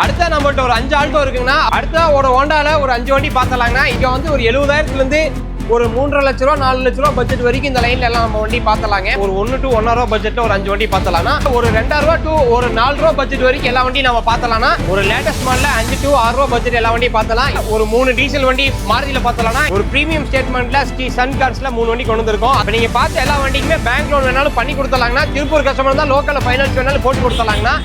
அடுத்த நம்மள்ட்ட ஒரு அஞ்சு ஆல்டோ இருக்குங்கன்னா அடுத்த ஒரு ஹோண்டால ஒரு அஞ்சு வண்டி பார்த்தலாங்கன்னா இங்க வந்து ஒரு எழுபதாயிரத்துலேருந்து ஒரு மூன்றரை லட்ச ரூபா நாலு லட்ச ரூபா பட்ஜெட் வரைக்கும் இந்த லைன்ல எல்லாம் நம்ம வண்டி பார்த்தலாங்க ஒரு ஒன்று டு ஒன்றரை ரூபா பட்ஜெட்ல ஒரு அஞ்சு வண்டி பார்த்தலாம்னா ஒரு ரெண்டாயிரம் ரூபா டு ஒரு நாலு ரூபா பட்ஜெட் வரைக்கும் எல்லா வண்டியும் நம்ம பார்த்தலாம்னா ஒரு லேட்டஸ்ட் மாடல அஞ்சு டு ஆறு ரூபா பட்ஜெட் எல்லா வண்டியும் பார்த்தலாம் ஒரு மூணு டீசல் வண்டி மாருதியில பார்த்தலாம்னா ஒரு பிரீமியம் ஸ்டேட்மெண்ட்ல ஸ்ரீ சன் கார்ஸ்ல மூணு வண்டி கொண்டு வந்திருக்கோம். அப்ப நீங்க பார்த்த எல்லா வண்டிக்குமே பேங்க் லோன் வேணாலும் பண்ணி கொடுத்தலாங்கன்னா திருப்பூர் கஸ்டமர் தான் லோக்கல் ஃபைனான்ஸ் வேணாலும் போட்டு கொடுத்தலாங்கன்னா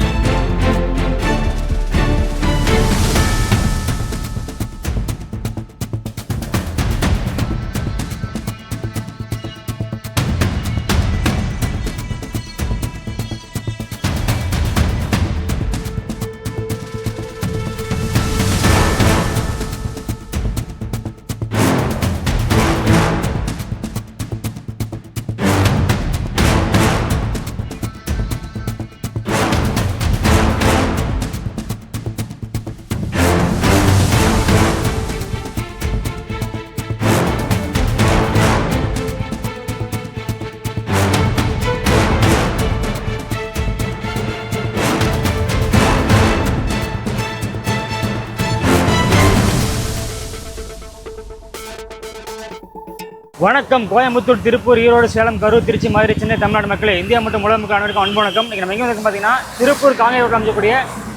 வணக்கம். கோயம்புத்தூர் திருப்பூர் ஈரோடு சேலம் கரூர் திருச்சி மதுரை சென்னை தமிழ்நாடு மக்களே இந்தியா மற்றும் உலக மக்கள் அனைவருக்கும் அன்பு வணக்கம். இன்றைக்கி நம்ம எங்கே வந்து பார்த்தீங்கன்னா திருப்பூர் காங்கேய ரோட்டில் அமைச்சக்கூடிய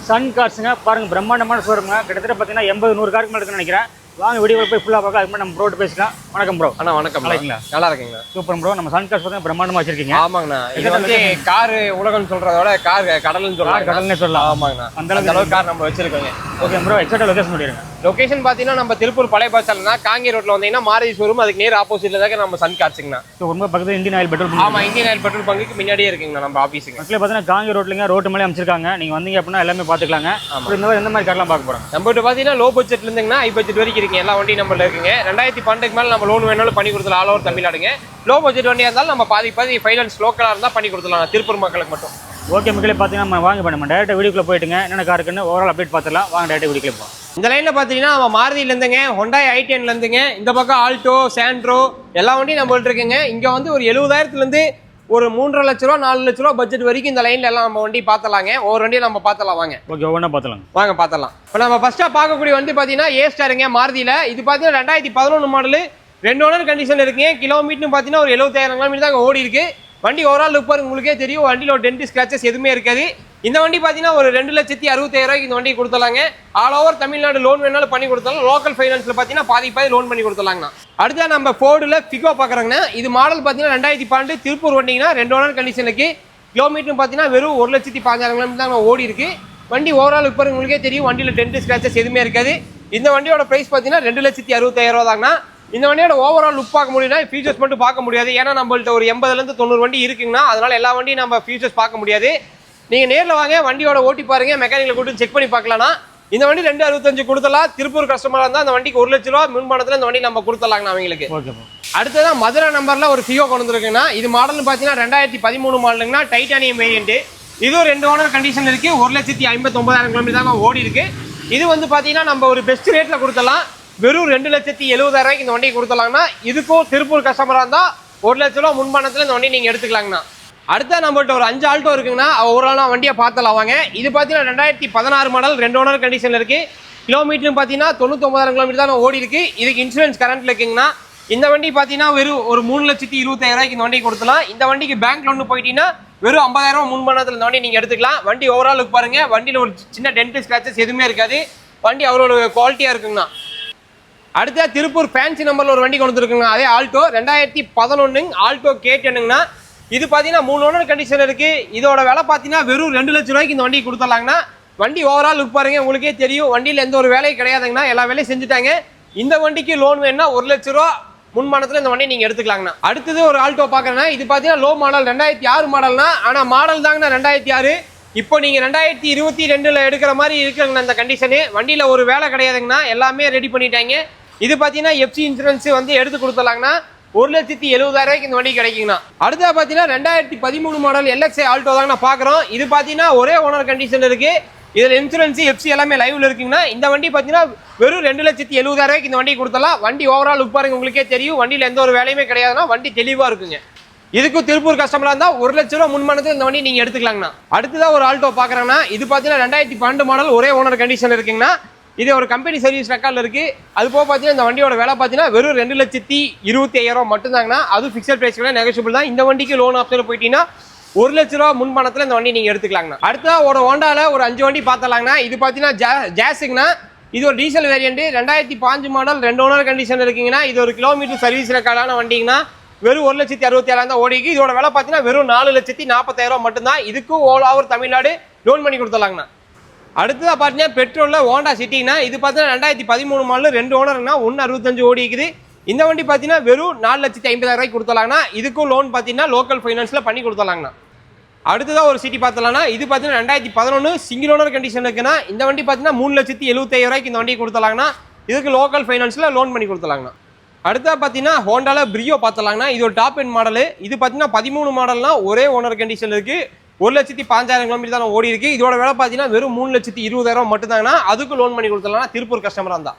சன் கார்ஸுங்க பாருங்க பிரம்மாண்டமான ஷோரூங்க கிட்டத்தட்ட பார்த்தீங்கன்னா எண்பது நூறு காருக்கு மேலே நினைக்கிறேன். வாங்க வீடியோ போய் ஃபுல்லாக பார்க்க அதுக்கு நம்ம ப்ரோட்டு பேசலாம் வணக்கம் ப்ரோ அண்ணா வணக்கம் நல்லா இருக்கீங்களா? நல்லா இருக்கீங்களா? சூப்பர் ப்ரோ நம்ம சன் கார்ஸ் பார்த்தீங்கன்னா பிரம்மாண்டமாக வச்சிருக்கீங்க. ஆமாங்கண்ணா. இது வந்து கார் உலகம் சொல்றத விட கார் கடல்னு சொல்லலாம். கடல்னே சொல்லலாம். ஆமாங்கண்ணா. அந்த அளவுக்கு கார் நம்ம வச்சிருக்கோங்க. ஓகே ப்ரோ எக்ஸாக்டாக லொகேஷன் சொல்லிடுங்க. லொகேஷன் பார்த்தீங்கன்னா நம்ம திருப்பூர் பழைய பஸ் ஸ்டாண்ட்னா காங்கி ரோட்ல வந்தீங்கன்னா மாருதி ஷோரூம் அதுக்கு நேர் ஆப்போசிட்ல தான் நம்ம சன் கார்ஸுங்கண்ணா ஸோ ரொம்ப பக்கத்தில் இந்தியன் ஆயில் பெட்ரோல் ஆமா இந்தியன் ஆயில் பெட்ரோல் பங்குக்கு முன்னாடியே இருக்குங்கண்ணா நம்ம ஆஃபீஸுங்க மக்களே பார்த்தீங்கன்னா காங்கேய ரோட்லங்க ரோட்டு மேலே அமைச்சிருக்காங்க. நீங்கள் வந்தீங்க அப்படின்னா எல்லாமே பார்த்துக்கலாங்க அப்புறம் இந்த மாதிரி எந்த மாதிரி கார்லாம் பார்க்க போகிறோம் நம்மகிட்ட பார்த்தீங்கன்னா லோ பட்ஜெட்ல இருந்துங்கன்னா ஹை பட்ஜெட் வரைக்கும் இருக்குங்க. எல்லா வண்டியும் நம்மள இருக்குங்க. ரெண்டாயிரத்தி பன்னெண்டுக்கு மேலே நம்ம லோன் வேணாலும் பண்ணி கொடுத்துலாம் ஆல் ஓவர் தமிழ்நாடுங்க. லோ பட்ஜெட் வண்டியாக இருந்தாலும் நம்ம பாதி பாதி ஃபைனான்ஸ் லோக்கலாக இருந்தால் பண்ணி கொடுத்துலாம் திருப்பூர் மக்களுக்கு மட்டும். ஓகே மக்களே பார்த்தீங்கன்னா நம்ம வாங்க பண்ண டேரெக்டாக வீடியோக்குள்ள போயிட்டுங்க. என்னென்ன கார் இருக்குன்னு ஓவரால் அப்டேட் பார்த்துலாம் வாங்க டேரெக்டாக வீடியோக்குள்ள போவோம் இந்த லைன்ல பாத்தீங்கன்னா நம்ம மாருதியில இருந்துங்க ஹொண்டாய் ஐ டென்ல இருந்துங்க இந்த பக்கம் ஆல்டோ சாண்ட்ரோ எல்லா வண்டியும் நம்மள்ட்ட இருக்குங்க. இங்க வந்து ஒரு எழுபதாயிரத்துல இருந்து ஒரு மூன்றரை லட்ச ரூபா நாலு லட்ச ரூபா பட்ஜெட் வரைக்கும் இந்த லைன்ல எல்லாம் நம்ம வண்டி பார்த்தலாங்க ஒவ்வொரு வண்டியும் நம்ம பார்த்தலாம் வாங்க. ஓகே ஒவ்வொன்றா பார்த்துலாம் வாங்க பார்த்தலாம் இப்போ நம்ம ஃபர்ஸ்டா பார்க்கக்கூடிய வண்டி பார்த்தீங்கன்னா ஏ ஸ்டாருங்க மாருதியில இது பார்த்தீங்கன்னா ரெண்டாயிரத்தி பதினொன்று மாடலு ரெண்டு ஓனர் கண்டிஷன் இருக்குங்க. கிலோமீட்டர்னு பார்த்தீங்கன்னா ஒரு எழுபத்தாயிரம் கிலோமீட்டர் தான் ஓடி இருக்கு வண்டி ஓவரால் லுக் பாருங்க உங்களுக்கே தெரியும். வண்டியில் ஒரு டென்ட் ஸ்கிராச்சஸ் எதுவுமே இருக்காது. இந்த வண்டி பார்த்தீங்கன்னா ஒரு ரெண்டு லட்சத்தி அறுபத்தாயிரம் ரூபாய்க்கு இந்த வண்டி கொடுத்தலாங்க ஆல் ஓவர் தமிழ்நாடு லோன் வேணாலும் பண்ணி கொடுத்தாலும் லோக்கல் ஃபைனான்ஸில் பார்த்தீங்கன்னா பாதி பாதி லோன் பண்ணி கொடுத்தலாங்கண்ணா அடுத்த நம்ம ஃபோர்டில் ஃபிகோ பார்க்குறாங்கண்ணா இது மாடல் பார்த்தீங்கன்னா ரெண்டாயிரத்தி பன்னெண்டு திருப்பூர் வண்டிங்கன்னா ரெண்டு ஓனர் கண்டிஷனுக்கு கிலோமீட்டர் பார்த்தீங்கன்னா வெறும் ஒரு லட்சத்தி பதினஞ்சாயிரம் கிலோமீட்டர் தான் ஓடி இருக்கு. வண்டி ஓவரால் இப்போ உங்களுக்கே தெரியும். வண்டியில் டென்ட் ஸ்கிராச்சஸ் எதுவுமே இருக்காது. இந்த வண்டியோட ப்ரைஸ் பார்த்தீங்கன்னா ரெண்டு லட்சத்தி அறுபத்தாயிரம் ரூபா தாங்கண்ணா இந்த வண்டியோட ஓவரால் லுக் பார்க்க முடியும்னா ஃபீச்சர்ஸ் மட்டும் பார்க்க முடியாது. ஏன்னா நம்மள்ட்ட ஒரு எண்பதுலேருந்து தொண்ணூறு வண்டி இருக்குங்கண்ணா. அதனால எல்லா வண்டியும் நம்ம ஃபீச்சர்ஸ் பார்க்க முடியாது. நீங்கள் நேரில் வாங்க வண்டியோட ஓட்டி பாருங்க மெக்கானிக்கல் கூட்டு செக் பண்ணி பார்க்கலாம்னா இந்த வண்டி ரெண்டு அறுபத்தஞ்சு கொடுத்தலாம் திருப்பூர் கஸ்டமராக இருந்தால் அந்த வண்டிக்கு ஒரு லட்ச ரூபா முன்பானத்தில் இந்த வண்டி நம்ம கொடுத்தலாங்கண்ணா அவங்களுக்கு. அடுத்ததான் மதுரை நம்பர்ல ஒரு ஃபியோ கொண்டு வந்திருக்குன்னா இது மாடல் பார்த்தீங்கன்னா ரெண்டாயிரத்தி பதிமூணு மாடலுங்கன்னா டைட்டானியம் வேரியன்ட் இதுவும் ரெண்டு ஓனர் கண்டிஷன் இருக்கு. ஒரு லட்சத்தி ஐம்பத்தொன்பதாயிரம் கிலோமீட்டர் தான் ஓடி இருக்கு. இது வந்து பார்த்தீங்கன்னா நம்ம ஒரு பெஸ்ட் ரேட்ல கொடுத்தலாம் வெறும் ரெண்டு லட்சத்தி எழுபதாயிரம் இந்த வண்டி கொடுத்தலாம்னா இதுக்கும் திருப்பூர் கஸ்டமராக இருந்தால் ஒரு லட்ச ரூபா முன்பானத்தில் இந்த வண்டி நீங்கள் எடுத்துக்கலாங்கண்ணா. அடுத்த நம்மள்ட்ட ஒரு அஞ்சு ஆல்டோ இருக்குங்கண்ணா ஒரு நாள் வண்டியை பார்த்தலாம் வாங்க இது பார்த்தீங்கன்னா ரெண்டாயிரத்தி பதினாறு மாடல் ரெண்டு ஓனர் கண்டிஷனில் இருக்குது கிலோமீட்டர் பார்த்தீங்கன்னா தொண்ணூத்தொம்பதாயிரம் கிலோமீட்டர் தான் ஓடி இருக்கு. இதுக்கு இன்சூரன்ஸ் கரண்ட்ல இருக்குங்கன்னா இந்த வண்டி பார்த்தீங்கன்னா வெறும் ஒரு மூணு லட்சத்தி இருபத்தாயிரம் ரூபாய்க்கு இந்த வண்டி கொடுக்கலாம் இந்த வண்டிக்கு பேங்க் லோன் போயிட்டீங்கன்னா வெறும் ஐம்பதாயிரம் மூணு மணி நேரத்தில் இந்த வண்டி நீங்கள் எடுத்துக்கலாம். வண்டி ஓவரால் பாருங்க. வண்டியில் ஒரு சின்ன டென்ட் ஸ்கிராச்சஸ் எதுவுமே இருக்காது. வண்டி அவ்வளோ குவாலிட்டியாக இருக்குங்கண்ணா. அடுத்த திருப்பூர் ஃபேன்சி நம்பரில் ஒரு வண்டி கொண்டு வந்துருக்குங்க அதே ஆல்டோ ரெண்டாயிரத்தி பதினொன்று ஆல்டோ கேட் டென்னுங்கண்ணா இது பார்த்தீங்கன்னா மூணு ஓனர் கண்டிஷன் இருக்கு. இதோட விலை பார்த்தீங்கன்னா வெறும் ரெண்டு லட்ச ரூபாய்க்கு இந்த வண்டி கொடுத்துடலாங்கண்ணா. வண்டி ஓவரால் லுக் பாருங்க உங்களுக்கே தெரியும். வண்டியில் எந்த ஒரு வேலையும் கிடையாதுங்கண்ணா. எல்லா வேலையும் செஞ்சுட்டாங்க. இந்த வண்டிக்கு லோன் வேணும்னா ஒரு லட்ச ரூபா முன்மானத்தில் இந்த வண்டியை நீங்கள் எடுத்துக்கலாங்கண்ணா. அடுத்தது ஒரு ஆல்டோ பார்க்குறேன்னா இது பார்த்தீங்கன்னா லோ மாடல் ரெண்டாயிரத்தி ஆறு மாடல்னா ஆனால் மாடல் தாங்கண்ணா ரெண்டாயிரத்தி ஆறு. இப்போ நீங்கள் ரெண்டாயிரத்தி இருபத்தி ரெண்டில் எடுக்கிற மாதிரி இருக்குங்கண்ணா இந்த கண்டிஷனு வண்டியில் ஒரு வேலை கிடையாதுங்கண்ணா. எல்லாமே ரெடி பண்ணிட்டாங்க. இது பார்த்தீங்கன்னா எஃப்சி இன்சூரன்ஸ் வந்து எடுத்து கொடுத்துலாங்கண்ணா ஒரு லட்சத்தி எழுபதாயிரம் ரூபாய்க்கு இந்த வண்டி கிடைக்குங்கண்ணா. அடுத்தா பார்த்தீங்கன்னா ரெண்டாயிரத்தி பதிமூணு மாடல் எல்எக்ஸ்ஐ ஆல்டோ தாங்க நான் பார்க்குறோம் இது பார்த்தீங்கன்னா ஒரே ஓனர் கண்டிஷன் இருக்கு. இதில் இன்சூரன்ஸ் எஃப்சி எல்லாமே லைவ்ல இருக்குங்கண்ணா. இந்த வண்டி பார்த்தீங்கன்னா வெறும் ரெண்டு லட்சத்தி எழுபதாயிரம் இந்த வண்டி கொடுத்தலாம் வண்டி ஓவரால் லுக் பாருங்க உங்களுக்கே தெரியும். வண்டியில் எந்த ஒரு வேலையுமே கிடையாதுன்னா வண்டி தெளிவாக இருக்குங்க. இதுக்கும் திருப்பூர் கஸ்டமரா இருந்தா ஒரு லட்ச ரூபா முன்மானது இந்த வண்டி நீங்க எடுத்துக்கலாங்கண்ணா. அடுத்ததாக ஒரு ஆல்டோ பாக்குறேன்னா இது பாத்தீங்கன்னா ரெண்டாயிரத்தி பன்னெண்டு மாடல் ஒரே ஓனர் கண்டிஷன் இருக்குங்கண்ணா. இது ஒரு கம்பெனி சர்வீஸ் ரெக்கார்டில் இருக்குது அது போக பார்த்தீங்கன்னா இந்த வண்டியோட விலை பார்த்தீங்கன்னா வெறும் ரெண்டு லட்சத்தி இருபத்தி ஐயாயிரம் மட்டும்தாங்கண்ணா. அது ஃபிக்ஸட் ப்ரைஸ் கூட நெகோஷியபிள் தான். இந்த வண்டிக்கு லோன் ஆப்ஷனில் போயிட்டீங்கன்னா ஒரு லட்ச ரூபா முன் பணத்தில் இந்த வண்டி நீங்கள் எடுத்துக்கலாங்கண்ணா. அடுத்ததா ஒரு ஹோண்டாவில் ஒரு அஞ்சு வண்டி பார்த்தலாங்கண்ணா இது பார்த்தீங்கன்னா ஜா ஜாஸுங்கண்ணா இது ஒரு டீசல் வேரியண்ட் ரெண்டாயிரத்தி பாஞ்சு மாடல் ரெண்டு ஓனர் கண்டிஷன் இருக்குங்கன்னா இது ஒரு கிலோமீட்டர் சர்வீஸ் ரெக்கார்டான வண்டிங்கண்ணா. வெறும் ஒரு லட்சத்தி அறுபத்தி ஏழாயிரம் தான் ஓடிக்கு இதோட விலை பார்த்தீங்கன்னா வெறும் நாலு லட்சத்தி நாற்பத்தாயிரம் மட்டும்தான். இதுக்கும் ஓல் ஓவர் தமிழ்நாடு லோன் பண்ணி கொடுத்துலாங்கண்ணா அடுத்ததாக பார்த்தீங்கன்னா பெட்ரோலில் ஹோண்டா சிட்டினா இது பார்த்தீங்கன்னா ரெண்டாயிரத்தி பதிமூணு மாடல் ரெண்டு ஓனர்னா ஒன்று அறுபத்தஞ்சு ஓடி இருக்குது இந்த வண்டி பார்த்தீங்கன்னா வெறும் நாலு லட்சத்தி ஐம்பதாயிரம் ரூபாய்க்கு கொடுத்தலாங்கண்ணா இதுக்கும் லோன் பார்த்தீங்கன்னா லோக்கல் ஃபைனான்ஸில் பண்ணி கொடுத்தலாங்கண்ணா அடுத்ததாக ஒரு சிட்டி பார்த்தலாம்னா இது பார்த்தீங்கன்னா ரெண்டாயிரத்தி பதினொன்று சிங்கிள் ஓனர் கண்டிஷன் இருக்குன்னா இந்த வண்டி பார்த்தீங்கன்னா மூணு லட்சத்தி எழுபத்தாயிரம் ரூபாய்க்கு இந்த வண்டி கொடுத்தலாங்கண்ணா இதுக்கு லோக்கல் ஃபைனான்ஸில் லோன் பண்ணி கொடுத்தலாங்கண்ணா அடுத்தா பார்த்தீங்கன்னா ஹோண்டாவில் பிரியோ பார்த்தலாங்கண்ணா இது ஒரு டாப் எண்ட் மாடலு இது பார்த்தீங்கன்னா பதிமூணு மாடல்னால் ஒரே ஓனர் கண்டிஷன் இருக்குது ஒரு லட்சத்தி பாஞ்சாயிரம் கிலோமீட்டர் தான் ஓடி இருக்கு. இதோட விலை பார்த்தீங்கன்னா வெறும் மூணு லட்சத்தி இருபதாயிரம் மட்டும்தாங்கன்னா அதுக்கு லோன் பண்ணி கொடுத்துலாம் திருப்பூர் கஸ்டமராக தான்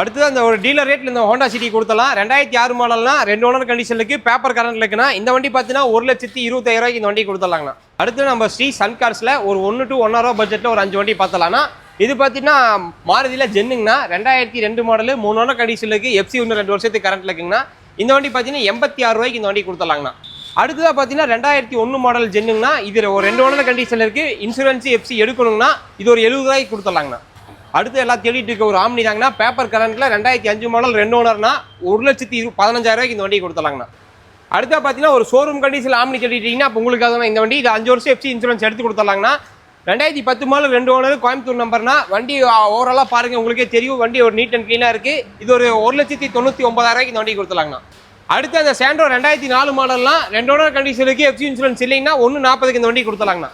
அடுத்து அந்த ஒரு டீலர் ரேட்ல இந்த ஹோண்டா சிட்டி கொடுத்தலாம். ரெண்டாயிரத்தி ஆறு மாடல்னா ரெண்டு ஓனர் கண்டிஷனுக்கு பேப்பர் கரண்ட் இருக்குன்னா இந்த வண்டி பார்த்தீங்கன்னா ஒரு லட்சத்தி இருபத்தாயிரம் ரூபாய்க்கு இந்த வண்டி கொடுத்தலாங்கண்ணா அடுத்து நம்ம ஸ்ரீ சன் கார்ஸ்ல ஒரு ஒன்று டு ஒன்றரை ரூபா பட்ஜெட்ல ஒரு அஞ்சு வண்டி பார்த்தலாம்னா இது பார்த்தீங்கன்னா மாருதியில் ஜென்னுங்கண்ணா. ரெண்டாயிரத்தி ரெண்டு மாடல் மூணு ஓனர் கண்டிஷனுக்கு எஃப்சி ஒன்று ரெண்டு வருஷத்துக்கு கரண்ட்டில் இருக்குங்கண்ணா இந்த வண்டி பார்த்தீங்கன்னா எண்பத்தி ஆறு ரூபாய்க்கு இந்த வண்டி கொடுத்துலாங்கண்ணா அடுத்ததாக பார்த்தீங்கன்னா ரெண்டாயிரத்தி ஒன்று மாடல் ஜென்னுங்கண்ணா இதில் ஒரு ரெண்டு ஓனர் கண்டிஷன் இருக்குது இன்சூரன்ஸ் எஃப்சி எடுக்கணுங்கண்ணா இது ஒரு எழுபது ரூபாய்க்கு கொடுத்துடலாங்கண்ணா. அடுத்து எல்லாம் தேடிட்டு இருக்க ஒரு ஆம்னி தாங்கன்னா பேப்பர் கரண்ட்டில் ரெண்டாயிரத்தி அஞ்சு மாடல் ரெண்டு ஓனர்னா ஒரு லட்சத்தி இரு பதினஞ்சாயிரூவாய்க்கு இந்த வண்டி கொடுத்துலாங்கண்ணா அடுத்தா பார்த்தீங்கன்னா ஒரு ஷோரூம் கண்டிஷன் ஆம்னி தேடிட்டீங்கன்னா இப்போ உங்களுக்கு தான் இந்த வண்டி. இது அஞ்சு வருஷம் எஃப்சி இன்சூரன்ஸ் எடுத்து கொடுத்துலாங்கண்ணா ரெண்டாயிரத்தி பத்து மாடல் ரெண்டு ஓனர் கோயம்புத்தூர் நம்பர்னா வண்டி ஓவராலாக பாருங்க உங்களுக்கே தெரியும். வண்டி ஒரு நீட் அண்ட் க்ளீனாக இருக்குது இது ஒரு ஒரு லட்சத்தி தொண்ணூற்றி ஒன்பதாயிரூவாய்க்கு இந்த வண்டி கொடுத்துலாங்கண்ணா அடுத்து அந்த சாண்ட்ரோ ரெண்டாயிரத்தி நாலு மாடல்லாம் ரெண்டு ஓனர் கண்டிஷனுக்கு எஃப்சி இன்சூரன்ஸ் இல்லைங்கன்னா ஒன்று நாற்பதுக்கு இந்த வண்டி கொடுத்துலாங்கண்ணா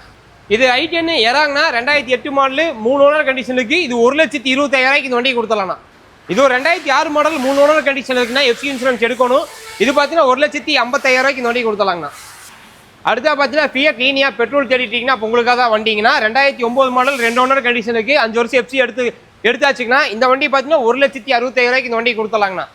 இது ஐடிஎன் எறாங்கண்ணா ரெண்டாயிரத்தி எட்டு மாடலு மூணு ஓனர் கண்டிஷனுக்கு இது ஒரு லட்சத்தி இருபத்தாயிரம் இந்த வண்டி கொடுத்தலாம்ண்ணா இது ஒரு ரெண்டாயிரத்தி ஆறு மாடல் மூணு ஓனர் கண்டிஷன் இருக்குன்னா எஃப்சி இன்சூரன்ஸ் எடுக்கணும். இது பார்த்தீங்கன்னா ஒரு லட்சத்தி ஐம்பத்தாயிரம் ரூபாய்க்கு இந்த வண்டி கொடுத்தலாங்கண்ணா அடுத்தா பார்த்தீங்கன்னா ஃபியட் லீனியா பெட்ரோல் தேடிட்டீங்கன்னா உங்களுக்காக தான் வண்டிங்கன்னா ரெண்டாயிரத்தி ஒம்பது மாடல் ரெண்டு ஓனர் கண்டிஷனுக்கு அஞ்சு வருஷம் எஃப்சி எடுத்து எடுத்தாச்சுங்கன்னா இந்த வண்டி பார்த்தீங்கன்னா ஒரு லட்சத்தி அறுபத்தாயிரம் ரூபாய்க்கு இந்த வண்டி கொடுத்துலாங்கண்ணா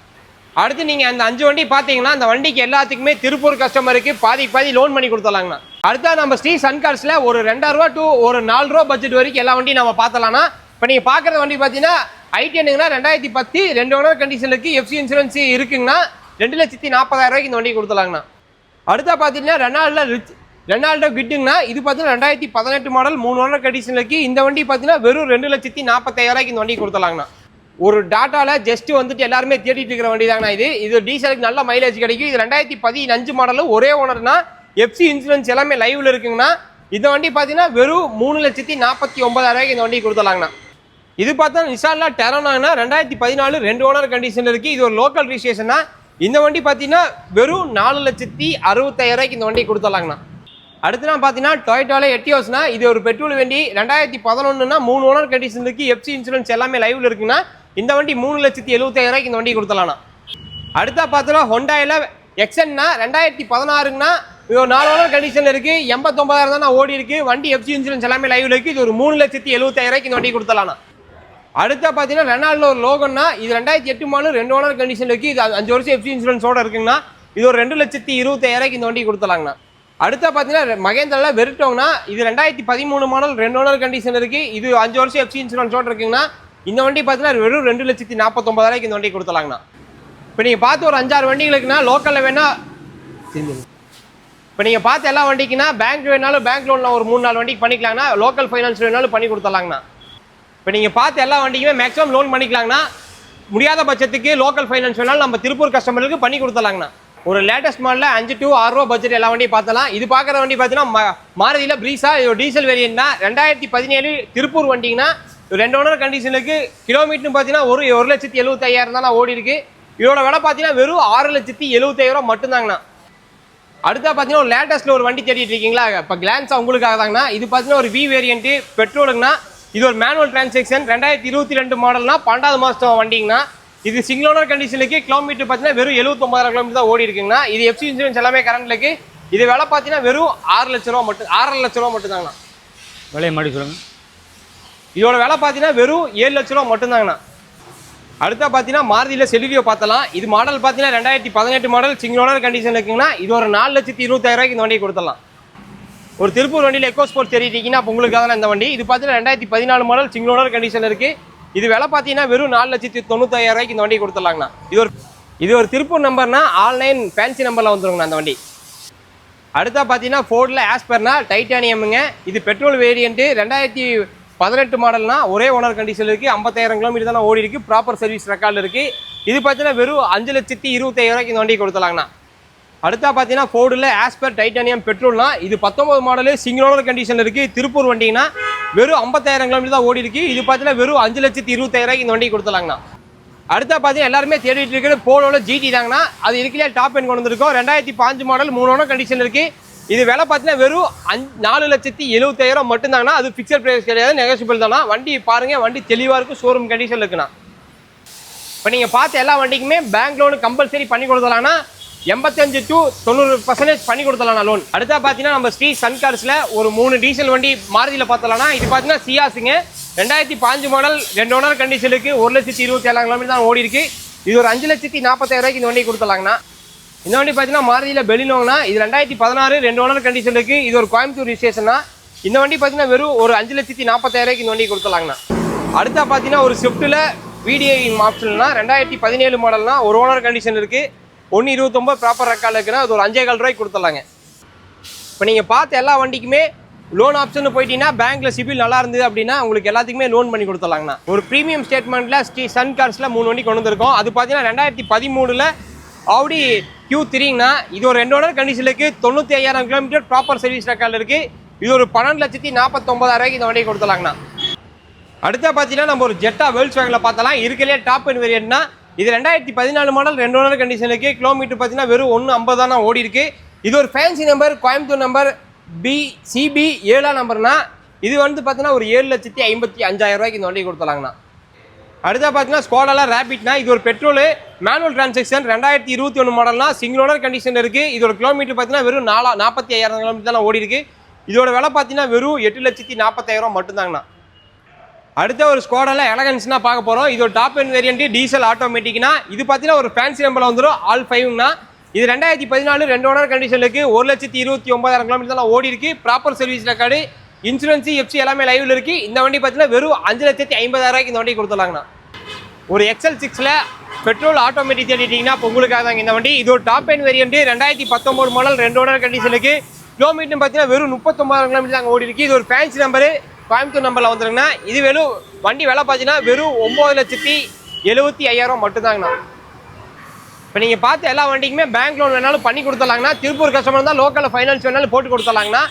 அடுத்து நீங்கள் அந்த அஞ்சு வண்டி பார்த்தீங்கன்னா அந்த வண்டிக்கு எல்லாத்துக்குமே திருப்பூர் கஸ்டமருக்கு பாதி பாதி லோன் பண்ணி கொடுத்துலாங்கண்ணா அடுத்தா நம்ம ஸ்ரீ சன் கார்ஸில் ஒரு ரெண்டாயிரம் டூ ஒரு நாலு ரூபா பட்ஜெட் வரைக்கும் எல்லா வண்டியும் நம்ம பார்த்தலாம்னா இப்போ நீங்கள் பார்க்குற வண்டி பார்த்தீங்கன்னா ஐடிஎனுங்கன்னா ரெண்டாயிரத்தி பத்து ரெண்டு ஓனர் கண்டிஷனுக்கு எஃப்சி இன்சூரன்ஸ் இருக்குங்கன்னா ரெண்டு லட்சத்தி நாற்பதாயிரரூவாய்க்கு இந்த வண்டி கொடுத்துலாங்கண்ணா அடுத்தா பார்த்தீங்கன்னா ரெனால்டில் ரிச் ரெனால்டோ கிட்டுங்கன்னா இது பார்த்தீங்கன்னா ரெண்டாயிரத்தி பதினெட்டு மாடல் மூணு ஓனர் கண்டிஷன் இருக்குது இந்த வண்டி பார்த்தீங்கன்னா வெறும் ரெண்டு லட்சத்தி நாற்பத்தாயிரரூவாய்க்கு இந்த வண்டி கொடுத்துலாங்கண்ணா ஒரு டாட்டால ஜஸ்ட் வந்துட்டு எல்லாருமே தேடிட்டு இருக்கிற வண்டி தாங்கண்ணா இது. இது டீசலுக்கு நல்ல மைலேஜ் கிடைக்கும். இது ரெண்டாயிரத்தி பதினஞ்சு மாடலும் ஒரே ஓனர்னா எஃப்சி இன்சூரன்ஸ் எல்லாமே லைவ்ல இருக்குங்கண்ணா. இந்த வண்டி பார்த்தீங்கன்னா வெறும் மூணு லட்சத்தி நாற்பத்தி ஒன்பதாயிரம் ரூபாய்க்கு இந்த வண்டி கொடுத்துலாங்கண்ணா இது பார்த்தா நிசான்ல டெரோனாங்கன்னா ரெண்டாயிரத்தி பதினாலு ரெண்டு ஓனர் கண்டிஷன் இருக்கு. இது ஒரு லோக்கல் ரிஜிஸ்ட்ரேஷனா இந்த வண்டி பார்த்தீங்கன்னா வெறும் நாலு லட்சத்தி அறுபத்தாயிரூபாய்க்கு இந்த வண்டி கொடுத்துலாங்கண்ணா அடுத்து நான் பார்த்தீங்கன்னா டொயட்டோல எட்டியோஸ்னா இது ஒரு பெட்ரோல் வண்டி. ரெண்டாயிரத்தி பதினொன்றுனா மூணு ஓனர் கண்டிஷன் இருக்குது எஃப்சி இன்சூரன்ஸ் எல்லாமே லைவில் இருக்குன்னா இந்த வண்டி மூணு லட்சத்தி எழுபத்தாயிரம் இந்த வண்டி கொடுத்தலாம்ண்ணா அடுத்தா பார்த்தோன்னா ஹொண்டாயில் எக்ஸன்னா ரெண்டாயிரத்தி பதினாறுங்கன்னா இது ஒரு நாலு ஓனர் கண்டிஷன் இருக்கு. எண்பத்தொம்பதாயிரம் தான் ஓடி இருக்கு. வண்டி எஃப்சி இன்சூரன்ஸ் எல்லாமே லைவ்ல இருக்கு. இது ஒரு மூணு லட்சத்தி எழுபத்தாயிரம் இந்த வண்டி கொடுத்தலாம்ண்ணா அடுத்தா பார்த்தீங்கன்னா ரெனால்டில் ஒரு லோகன்னா இது ரெண்டாயிரத்தி எட்டு மாடல் ரெண்டு ஓனர் கண்டிஷன் இருக்கு. இது அஞ்சு வருஷம் எஃப்சி இன்சூரன்ஸோட இருக்குங்கண்ணா. இது ஒரு ரெண்டு லட்சத்தி இருபத்தாயிரம் இந்த வண்டி கொடுத்தலாங்கண்ணா அடுத்த பார்த்தீங்கன்னா மகேந்திராவில் வெறுட்டோங்கண்ணா. இது ரெண்டாயிரத்தி பதிமூணு மாடல் ரெண்டு ஓனர் கண்டிஷன் இருக்குது இது அஞ்சு வருஷம் எஃப்சி இன்சூரன்ஸோடு இருக்குங்கண்ணா. இந்த வண்டி பார்த்தீங்கன்னா வெறும் ரெண்டு லட்சத்தி நாற்பத்தொம்பதாயிரம் இந்த வண்டி கொடுத்துலாங்கண்ணா இப்போ நீங்கள் பார்த்து ஒரு அஞ்சாறு வண்டிகளுக்குன்னா லோக்கலில் வேணால் இப்போ நீங்கள் பார்த்து எல்லா வண்டிக்குன்னா பேங்க் வேணாலும் பேங்க் லோனில் ஒரு மூணு நாலு வண்டிக்கு பண்ணிக்கலாங்கண்ணா. லோக்கல் ஃபைனான்ஸ் வேணாலும் பண்ணி கொடுத்துலாங்கண்ணா இப்போ நீங்கள் பார்த்து எல்லா வண்டிக்குமே மேக்ஸிமம் லோன் பண்ணிக்கலாங்கண்ணா. முடியாத பட்சத்துக்கு லோக்கல் ஃபைனான்ஸ் வேணாலும் நம்ம திருப்பூர் கஸ்டமருக்கு பண்ணி கொடுத்துலாங்கண்ணா ஒரு லேட்டஸ்ட் மாடலில் அஞ்சு டு ஆறு ரூபா பட்ஜெட் எல்லா வண்டியும் பார்த்தலாம் இது பார்க்குற வண்டி பார்த்தீங்கன்னா மா- மாருதியில் ப்ரீஸா டீசல் வேரியன்ட்னா ரெண்டாயிரத்தி பதினேழு திருப்பூர் வண்டிங்கன்னா ரெண்டு ஓனர் கண்டிஷனுக்கு கிலோமீட்டர்னு பார்த்தீங்கன்னா ஒரு ஒரு லட்சத்தி எழுபத்தையாயிரம் தான் ஓடி இருக்கு. இதோட விலை பார்த்தீங்கன்னா வெறும் ஆறு லட்சத்தி எழுபத்தாயிரம் மட்டும்தாங்கண்ணா. அடுத்தா பார்த்தீங்கன்னா ஒரு லேட்டஸ்ட்ல ஒரு வண்டி தேடிட்டு இருக்கீங்களா? இப்போ கிளான்ஸ் உங்களுக்காக தாங்கண்ணா. இது பார்த்தீங்கன்னா ஒரு வி வேரியன்ட் பெட்ரோலுங்கண்ணா இது ஒரு மேனுவல் டிரான்சாக்ஷன் ரெண்டாயிரத்தி இருபத்தி ரெண்டு மாடல்னா பன்னெண்டாவது மாதம் வண்டிங்கண்ணா. இது சிங்கிள் ஓனர் கண்டிஷனுக்கு கிலோமீட்டர் பார்த்தீங்கன்னா வெறும் எழுபத்தொம்பதாயிரம் கிலோமீட்டர் தான் ஓடி இருக்குங்கண்ணா. இது எஃப்சி இன்சூரன்ஸ் எல்லாமே கரண்ட்ல இது விலை பார்த்தீங்கன்னா வெறும் ஆறு லட்ச ரூபா மட்டும் ஆறரை லட்ச ரூபா மட்டும்தாங்கண்ணா. விலையை மாடி சொல்லுங்கள் இதோட விலை பார்த்தீங்கன்னா வெறும் ஏழு லட்ச ரூபா மட்டும்தாங்கண்ணா. அடுத்தா பார்த்தீங்கன்னா மாருதியில் செலிரியோ பார்த்தலாம். இது மாடல் பார்த்தீங்கன்னா ரெண்டாயிரத்தி பதினெட்டு மாடல் சிங்கிள் ஓனர் கண்டிஷன் இருக்குங்கன்னா இது ஒரு நாலு லட்சத்தி இருபத்தாயிரரூவாய்க்கு இந்த வண்டியை கொடுத்துடலாம். ஒரு திருப்பூர் வண்டியில் எக்கோ ஸ்போர்ட் தெரிவிட்டீங்கன்னா அப்போ தான் இந்த வண்டி. இது பார்த்தீங்கன்னா ரெண்டாயிரத்தி பதினாலு மாடல் சிங்கிள் ஓனர் கண்டிஷன் இருக்குது இது விலை பார்த்தீங்கன்னா வெறும் நாலு லட்சத்தி தொண்ணூத்தாயிரரூவாய்க்கு இந்த வண்டி கொடுத்துடலாங்கண்ணா. இது ஒரு இது ஒரு திருப்பூர் நம்பர்னா ஆன்லைன் ஃபேன்சி நம்பரில் வந்துருங்கண்ணா அந்த வண்டி. அடுத்தா பார்த்தீங்கன்னா ஃபோர்டில் ஆஸ்பர்னா டைட்டானியமுங்க இது பெட்ரோல் வேரியண்ட்டு ரெண்டாயிரத்தி பதினெட்டு மாடல்னா ஒரே ஓனர் கண்டிஷன் இருக்குது ஐம்பத்தாயிரம் கிலோமீட்டர் தான் ஓடி இருக்குது ப்ராப்பர் சர்வீஸ் ரெக்கார்டு இருக்குது இது பார்த்தீங்கன்னா வெறும் அஞ்சு லட்சத்தி இருபத்தாயிரம் ரூபாய்க்கு இந்த வண்டி கொடுத்துலாங்கண்ணா அடுத்தா பார்த்தீங்கன்னா ஃபோர்டில் ஆஸ்பர் டைட்டானியம் பெட்ரோல்னா இது பத்தொம்பது மாடலு சிங்கிள் ஓனர் கண்டிஷன் இருக்குது திருப்பூர் வண்டிங்கன்னா வெறும் ஐம்பத்தாயிரம் கிலோமீட்டர் தான் ஓடி இருக்குது இது பார்த்தீங்கன்னா வெறும் அஞ்சு லட்சத்தி இருபத்தாயிரம் ரூபாய்க்கு இந்த வண்டி கொடுத்துலாங்கண்ணா அடுத்தா பார்த்தீங்கன்னா எல்லாருமே தேடிட்டு இருக்கிறது போலோட ஜிடி தாங்கண்ணா. அது இருக்கலையே டாப் எண் கொண்டு வந்திருக்கோம். ரெண்டாயிரத்தி பாஞ்சு மாடல் மூணு ஓனர் கண்டிஷன் இருக்குது இது விலை பார்த்தீங்கன்னா வெறும் அஞ்சு நாலு லட்சத்தி எழுபத்தாயிரம் மட்டும்தாங்கண்ணா. அது ஃபிக்ஸட் ப்ரைஸ் கிடையாது நெகோசியபிள் தானா வண்டி பாருங்கள் வண்டி தெளிவாக இருக்கும் ஷோரூம் கண்டிஷன் இருக்குண்ணா. இப்போ நீங்கள் பார்த்த எல்லா வண்டிக்குமே பேங்க் லோனு கம்பல்சரி பண்ணி கொடுத்தலாம்னா எண்பத்தஞ்சு டு தொண்ணூறு பர்சன்டேஜ் பண்ணி கொடுத்தலாம் லோன் அடுத்தா பார்த்தீங்கன்னா நம்ம ஸ்ரீ சன் கார்ஸில் ஒரு மூணு டீசல் வண்டி மாருதியில் பார்த்தலாம்னா இது பார்த்தீங்கன்னா சியாஸுங்க. ரெண்டாயிரத்தி பாஞ்சு மாடல் ரெண்டு ஓனர் கண்டிஷனுக்கு ஒரு லட்சத்தி இருபத்தி ஏழாம் கிலோமீட்டர் தான் ஓடி இருக்கு இது ஒரு அஞ்சு லட்சத்தி நாற்பத்தாயிரம் ரூபாய்க்கு இந்த வண்டி கொடுத்தலாங்கண்ணா இந்த வண்டி பார்த்தீங்கன்னா மாருதியில் பெலினோங்கண்ணா இது ரெண்டாயிரத்தி பதினாறு ரெண்டு ஓனர் கண்டிஷன் இருக்கு. இது ஒரு கோயம்புத்தூர் ரிஜிஸ்ட்ரேஷனா இந்த வண்டி பார்த்தீங்கன்னா வெறும் ஒரு அஞ்சு லட்சத்தி நாற்பத்தாயிரம் இந்த வண்டி கொடுத்துலாங்கண்ணா அடுத்தா பார்த்தீங்கன்னா ஒரு ஸ்விஃப்ட்டில் விடிஐ ஆப்ஷன்னா ரெண்டாயிரத்தி பதினேழு மாடல்னா ஒரு ஓனர் கண்டிஷன் இருக்கு. ஒன்று இருபத்தொம்பது ப்ராப்பர் ரெக்கார்டில் இருக்குன்னா அது ஒரு அஞ்சே கால் ரூபாய்க்கு கொடுத்துடலாங்க. இப்போ நீங்கள் பார்த்த எல்லா வண்டிக்குமே லோன் ஆப்ஷன் போயிட்டீங்கன்னா பேங்க்ல சிபில் நல்லா இருந்தது அப்படின்னா உங்களுக்கு எல்லாத்துக்குமே லோன் பண்ணி கொடுத்துடலாங்கண்ணா. ஒரு ப்ரீமியம் ஸ்டேட்மெண்ட்ல ஸ்ரீ சன் கார்ஸ்ல மூணு வண்டி கொண்டு வந்திருக்கோம். அது பார்த்தீங்கன்னா ரெண்டாயிரத்தி பதிமூணுல ஆடி கியூ த்ரீங்கன்னா இது ஒரு ரெண்டு ஓனர் கண்டிஷனுக்கு தொண்ணூற்றி ஐயாயிரம் கிலோமீட்டர் ப்ராப்பர் சர்வீஸ் ரெக்கார்டில் இருக்குது இது ஒரு பன்னெண்டு லட்சத்தி நாற்பத்தொம்பதாயிரூவாய்க்கு இந்த வண்டியை கொடுத்துலாங்கண்ணா அடுத்த பார்த்தீங்கன்னா நம்ம ஒரு ஜெட்டா வேர்ல்ஸ் வேகில் பார்த்தலாம் இருக்கலையே டாப் அண்ட் வேரியன்ட்னா இது ரெண்டாயிரத்தி பதினாலு மாடல் ரெண்டு ஓனர் கண்டிஷனுக்கு கிலோமீட்டர் பார்த்தீங்கன்னா வெறும் ஒன்று ஐம்பது தானே ஓடி இருக்கு. இது ஒரு fancy number Coimbatore number B CB ஏழாம் நம்பர்னா இது வந்து பார்த்தீங்கன்னா ஒரு ஏழு லட்சத்தி ஐம்பத்தி அஞ்சாயிரம் ரூபாய்க்கு இந்த வண்டி கொடுத்துலாங்கண்ணா அடுத்தா பார்த்தீங்கன்னா ஸ்கோடாலாம் ரேபிட்னா இது ஒரு பெட்ரோல் மேனுவல் டிரான்சாக்ஷன் ரெண்டாயிரத்தி இருபத்தி ஒன்று மாடல்னா சிங்கிள் ஓனர் கண்டிஷன் இருக்குது இதோட கிலோமீட்டர் பார்த்தீங்கன்னா வெறும் நாலா நாற்பத்தி ஐயாயிரம் கிலோமீட்டர் தான் ஓடி இருக்கு. இதோட விலை பார்த்தீங்கன்னா வெறும் எட்டு லட்சத்தி நாற்பத்தாயிரம் மட்டும்தாங்கண்ணா. அடுத்த ஒரு ஸ்குவாடில் எலகன்ஸ்னா பார்க்க போகிறோம் இது ஒரு டாப் என் வேரியன்ட் டீசல் ஆட்டோமேட்டிக்னா இது பார்த்தீங்கன்னா ஒரு ஃபேன்சி நம்பரில் வந்துடும் ஆல் ஃபைவ்னா இது ரெண்டாயிரத்தி பதினாலு ரெண்டு ஓனர் கண்டிஷனுக்கு ஒரு லட்சத்தி இருபத்தி ஒன்பதாயிரம் கிலோமீட்டர் தான் ஓடி இருக்கு. Proper service record insurance FC எல்லாமே லைவில் இருக்கு. இந்த வண்டி பார்த்தீங்கன்னா வெறும் அஞ்சு லட்சத்தி ஐம்பதாயிரம் ரூபாய்க்கு இந்த வண்டி கொடுத்துலாங்கண்ணா ஒரு எக்ஸல் சிக்ஸில் பெட்ரோல் ஆட்டோமேட்டிக் தேடிட்டீங்கன்னா இப்போ உங்களுக்காக தாங்க இந்த வண்டி. இது ஒரு டாப் அண்ட் வேரியன்ட் ரெண்டாயிரத்தி பத்தொம்போது மாடல் ரெண்டு ஓனர் கண்டிஷனுக்கு கிலோமீட்டர் பார்த்தீங்கன்னா வெறும் முப்பத்தொம்பதாயிரம் கிலோமீட்டர் தாங்க ஓடி இருக்குது இது ஒரு ஃபேன்சி நம்பரு கோயம்புத்தூர் நம்பரில் வந்துருங்கண்ணா இது வெறும் வண்டி விலை பார்த்தீங்கன்னா வெறும் ஒம்பது லட்சத்தி எழுபத்தி ஐயாயிரம் மட்டும்தாங்கண்ணா. இப்போ நீங்கள் பார்த்த எல்லா வண்டிக்குமே பேங்க் லோன் வேணாலும் பண்ணி கொடுத்துலாங்கண்ணா திருப்பூர் கஸ்டமர் தான் லோக்கலில் ஃபைனான்ஸ் வேணாலும் போட்டு கொடுத்துலாங்கண்ணா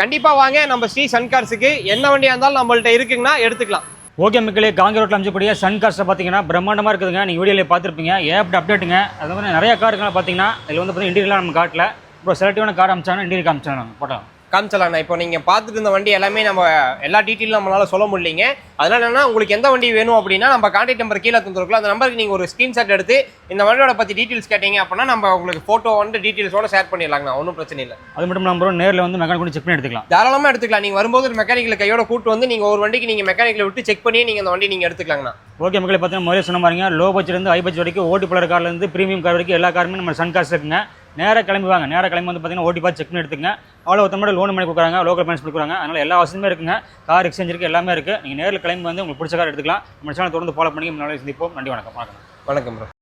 கண்டிப்பாக வாங்க நம்ம ஸ்ரீ சன்கார்ஸுக்கு என்ன வண்டியாக இருந்தாலும் நம்மள்ட்ட இருக்குங்கண்ணா எடுத்துக்கலாம். ஓகே மக்களே காங்கி ரோட்டில் அமைச்சக்கூடிய சன் காஸ்ட்டை பார்த்தீங்கன்னா பிரம்மாண்டமாக இருக்குதுங்க. நீங்கள் வீடியோவில் பார்த்துருப்பீங்க. ஏப்ட் அப்டேட்டுங்க அது மாதிரி நிறையா காருங்களை பார்த்தீங்கன்னா இதில் வந்து பார்த்தீங்கன்னா இன்டீரியலாக நம்ம காட்டில். இப்போ செலக்டிவான கார் அமைச்சாங்கன்னா இன்டீரியர் காமிச்சாங்க போட்டோம். காமிச்சலாம்ண்ணா இப்போ நீங்கள் பார்த்துட்டு இருந்த வண்டி எல்லாமே நம்ம எல்லா டீட்டெயிலும் நம்மளால சொல்ல முடியலைங்க. அதனால என்னன்னா உங்களுக்கு எந்த வண்டி வேணும் அப்படின்னா நம்ம கான்டாக்ட் நம்பர் கீழே தந்துருக்கலாம் அந்த நம்பருக்கு நீங்கள் ஒரு ஸ்க்ரீன்ஷாட் எடுத்து இந்த வண்டியோட பற்றி டீட்டெயில்ஸ் கேட்டீங்க அப்படின்னா நம்ம உங்களுக்கு ஃபோட்டோ வந்து டீட்டெயில்ஸோட ஷேர் பண்ணிடலாங்கண்ணா. ஒன்றும் பிரச்சனை இல்லை. அது மட்டும் நம்ம நேரில் வந்து மெக்கானிக் கொண்டு செக் பண்ணி எடுத்துக்கலாம். தாராளமாக எடுத்துக்கலாம். நீங்கள் வரும்போது ஒரு மெக்கானிக்கல் கையோட கூட்டு வந்து நீங்கள் ஒரு வண்டிக்கு நீங்கள் மெக்கானிக்கலை விட்டு செக் பண்ணி நீங்கள் அந்த வண்டி நீங்கள் எடுத்துக்கலாங்கண்ணா. ஓகே மக்களே பார்த்தீங்கன்னா முதல்ல சொன்ன மாதிரிங்க லோ பட்ஜெட்லேருந்து ஹை பட்ஜெட் வரைக்கும் ஓட்டி பலர் கார்லேருந்து ப்ரீமியம் கார் வரைக்கும் எல்லா காருமே நம்ம சன் கார்ஸ் இருக்குங்க. நேராக கிளம்பி வாங்க நேராக கிளம்பி வந்து பார்த்தீங்கன்னா ஓட்டி பார்த்து செக் பண்ணி எடுத்துங்க அவ்வளோ ஒருத்தர் லோன் பண்ணி கொடுக்குறாங்க. லோக்கல் ஃபைனான்ஸ் கொடுக்குறாங்க. அதனால் எல்லா வசதியுமே இருக்குங்க. கார் எக்ஸ்சேஞ்ச் இருக்குது எல்லாமே இருக்குது நீங்கள் நேரில் கிளம்பி வந்து உங்களுக்கு பிடிச்ச கார் எடுத்துக்கலாம். நம்ம சேனல் தொடர்ந்து ஃபாலோ பண்ணி முன்னாடி சந்திப்போம் நன்றி வணக்கம். வணக்கம். வணக்கம் ப்ரோ